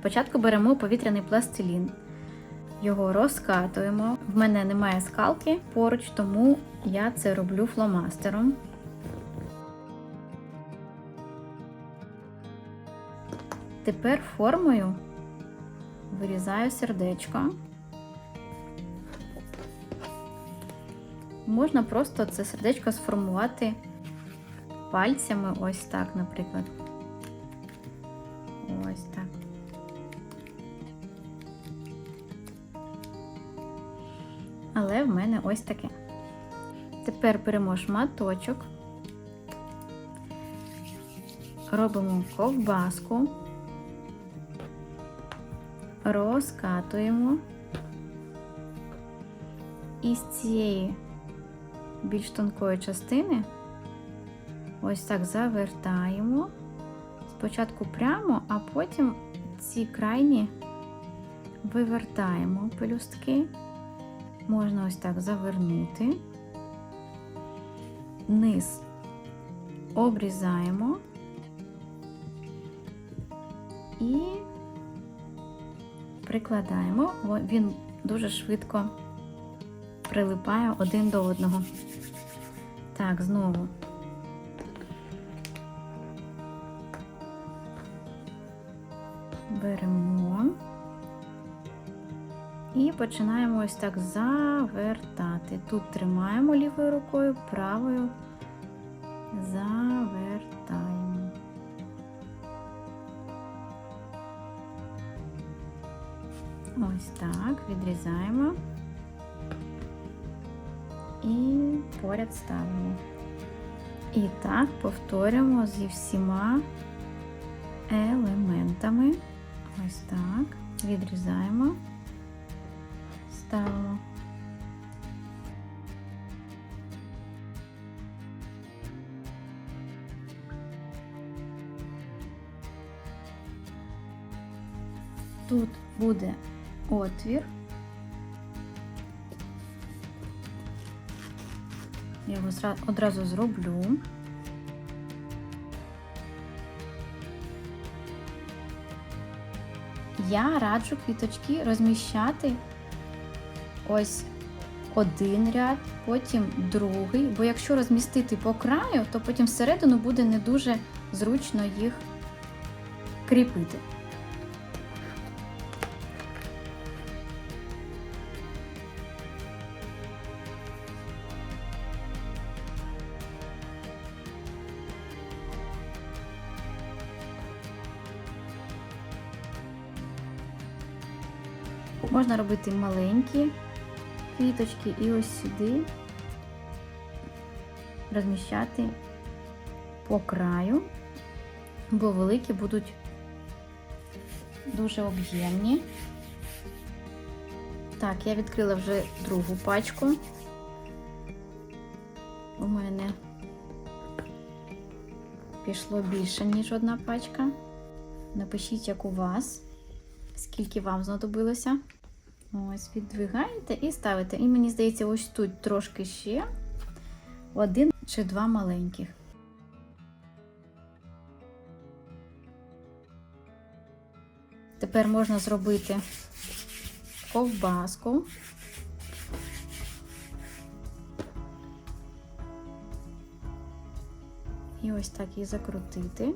Спочатку беремо повітряний пластилін, його розкатуємо. В мене немає скалки поруч, тому я це роблю фломастером. Тепер формою вирізаю сердечко. Можна просто це сердечко сформувати пальцями, ось так, наприклад. Ось так. Але в мене ось таке. Тепер беремо шматочок, робимо ковбаску, розкатуємо і з цієї більш тонкої частини ось так завертаємо. Спочатку прямо, а потім ці крайні вивертаємо пелюстки. Можна ось так завернути, низ обрізаємо і прикладаємо. Він дуже швидко прилипає один до одного. Так, знову. Беремо і починаємо ось так завертати. Тут тримаємо лівою рукою, правою завертаємо. Ось так, відрізаємо і поряд ставимо. І так повторюємо зі всіма елементами. Ось так. Відрізаємо, ставимо. Тут буде отвір. Я його одразу зроблю. Я раджу квіточки розміщати ось один ряд, потім другий, бо якщо розмістити по краю, то потім всередину буде не дуже зручно їх кріпити. Можна робити маленькі квіточки і ось сюди розміщати по краю, бо великі будуть дуже об'ємні. Так, я відкрила вже другу пачку. У мене пішло більше, ніж одна пачка. Напишіть, як у вас скільки вам знадобилося. Ось, віддвигаєте і ставите. І мені здається, ось тут трошки ще один чи два маленьких. Тепер можна зробити ковбаску. І ось так її закрутити.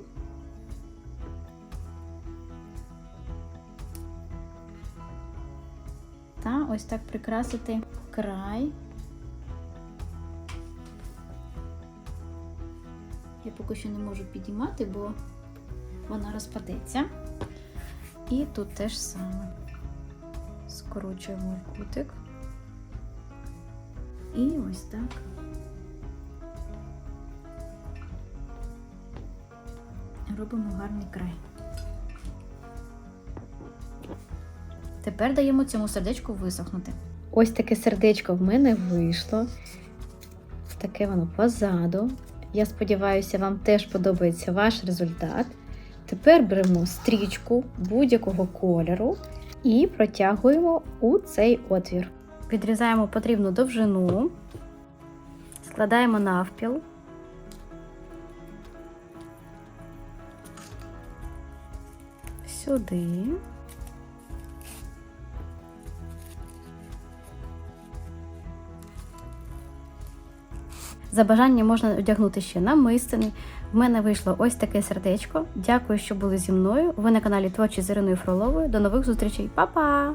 Та ось так прикрасити край. Я поки що не можу підіймати, бо вона розпадеться. І тут теж саме скорочуємо кутик. І ось так. Робимо гарний край. Тепер даємо цьому сердечку висохнути. Ось таке сердечко в мене вийшло. Таке воно позаду. Я сподіваюся, вам теж подобається ваш результат. Тепер беремо стрічку будь-якого кольору і протягуємо у цей отвір. Відрізаємо потрібну довжину, складаємо навпіл. Сюди. За бажанням можна одягнути ще намистини. В мене вийшло ось таке сердечко. Дякую, що були зі мною. Ви на каналі Творчі з Іриною Фроловою. До нових зустрічей, Па-па!